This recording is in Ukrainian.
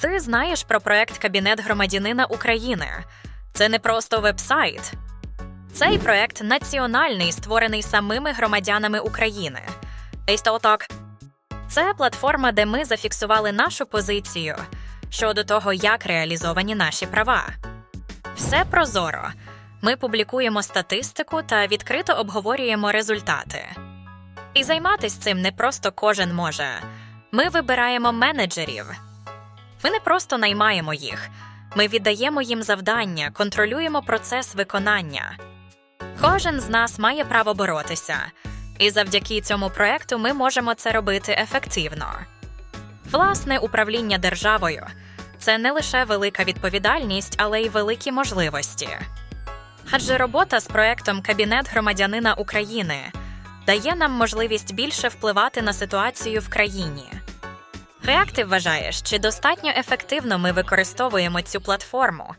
Ти знаєш про проект Кабінет громадянина України. Це не просто вебсайт. Цей проект національний, створений самими громадянами України. Ейстоток. Це платформа, де ми зафіксували нашу позицію щодо того, як реалізовані наші права. Все прозоро. Ми публікуємо статистику та відкрито обговорюємо результати. І займатися цим не просто кожен може. Ми вибираємо менеджерів. Ми не просто наймаємо їх, ми віддаємо їм завдання, контролюємо процес виконання. Кожен з нас має право боротися, і завдяки цьому проекту ми можемо це робити ефективно. Власне управління державою це не лише велика відповідальність, але й великі можливості. Адже робота з проектом Кабінет громадянина України дає нам можливість більше впливати на ситуацію в країні. Як ти вважаєш, чи достатньо ефективно ми використовуємо цю платформу?